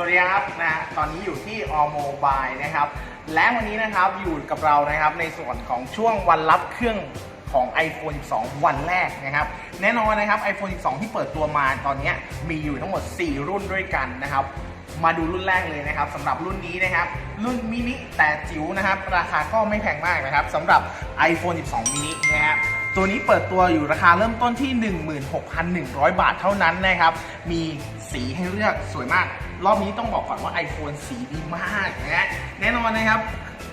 สวัสดีครับนะฮะตอนนี้อยู่ที่ All Mobile นะครับ และวันนี้นะครับอยู่กับเรานะครับในส่วนของช่วงวันรับเครื่องของ iPhone 12 วันแรกนะครับ แน่นอนนะครับ iPhone 12 ที่เปิดตัวมาตอนนี้มีอยู่ทั้งหมด 4 รุ่นด้วยกันนะครับ มาดูรุ่นแรกเลยนะครับสำหรับรุ่นนี้นะครับ รุ่นมินิแต่จิ๋วนะครับ ราคาก็ไม่แพงมากนะครับสำหรับ iPhone 12 mini นะครับ ตัวนี้เปิดตัวอยู่ราคาเริ่มต้นที่ 16,100 บาทเท่านั้นนะครับ มีสีให้เลือกสวยมาก รอบนี้ต้องบอกก่อนว่า iPhone สีดีมากนะแน่นอนนะครับ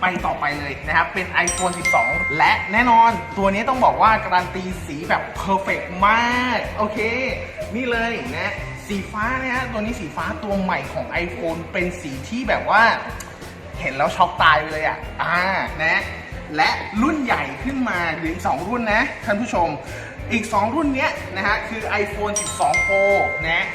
ไปต่อไปเลยนะครับ เป็น iPhone 12 และแน่นอนตัวนี้ต้องบอกว่าการันตีสีแบบเพอร์เฟกมาก โอเค นี่เลยนะสีฟ้านะฮะตัวนี้สีฟ้าตัวใหม่ของ iPhone เป็นสีที่แบบว่า เห็นแล้วช็อกตายไปเลยอะอ่านะ และรุ่นใหญ่ขึ้นมาหรืออีก2รุ่นนะท่านผู้ชมอีก 2 รุ่นเนี้ยนะฮะคือ iPhone 12 Pro นะ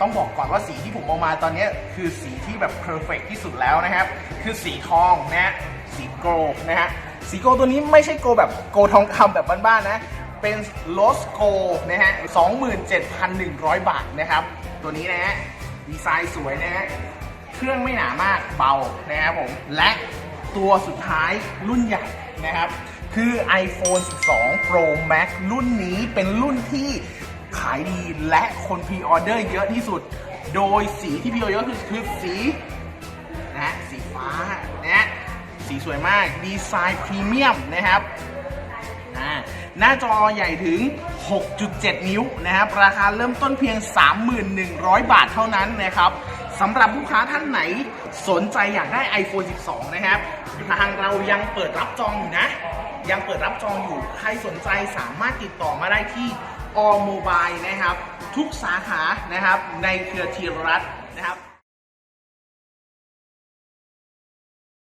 ต้องบอกก่อนว่าสีที่ผมเอามาตอนนี้คือสีที่แบบเพอร์เฟกที่สุดแล้วนะครับ คือสีทองนะสีโกล์นะฮะสีโกล์ตัวนี้ไม่ใช่โกล์แบบโกล์ทองคำแบบบ้านๆนะเป็นโลสโกนะฮะ 27,100 บาทนะครับ ตัวนี้นะฮะ ดีไซน์สวยนะฮะ เครื่องไม่หนามากเบานะครับผม และ ตัวสุดท้ายรุ่นใหญ่นะครับ คือ iPhone 12 Pro Max รุ่นนี้เป็นรุ่นที่ขายดีและคนพรีออเดอร์เยอะที่สุด โดยสีที่พรีออเดอร์คือคือสีนะสีฟ้านะสีสวยมากดีไซน์พรีเมียมนะครับอ่าหน้าจอใหญ่ถึง 6.7 นิ้วนะครับ ราคาเริ่มต้นเพียง 3,100 บาทเท่านั้นนะครับ สำหรับลูกค้าท่านไหนสนใจอยากได้ iPhone 12 นะครับทางเรายังเปิดรับจองอยู่นะ ยังเปิดรับจองอยู่ ใครสนใจสามารถติดต่อมาได้ที่ออมโมบายนะครับ ทุกสาขานะครับ ในเครือทีรัตน์นะครับ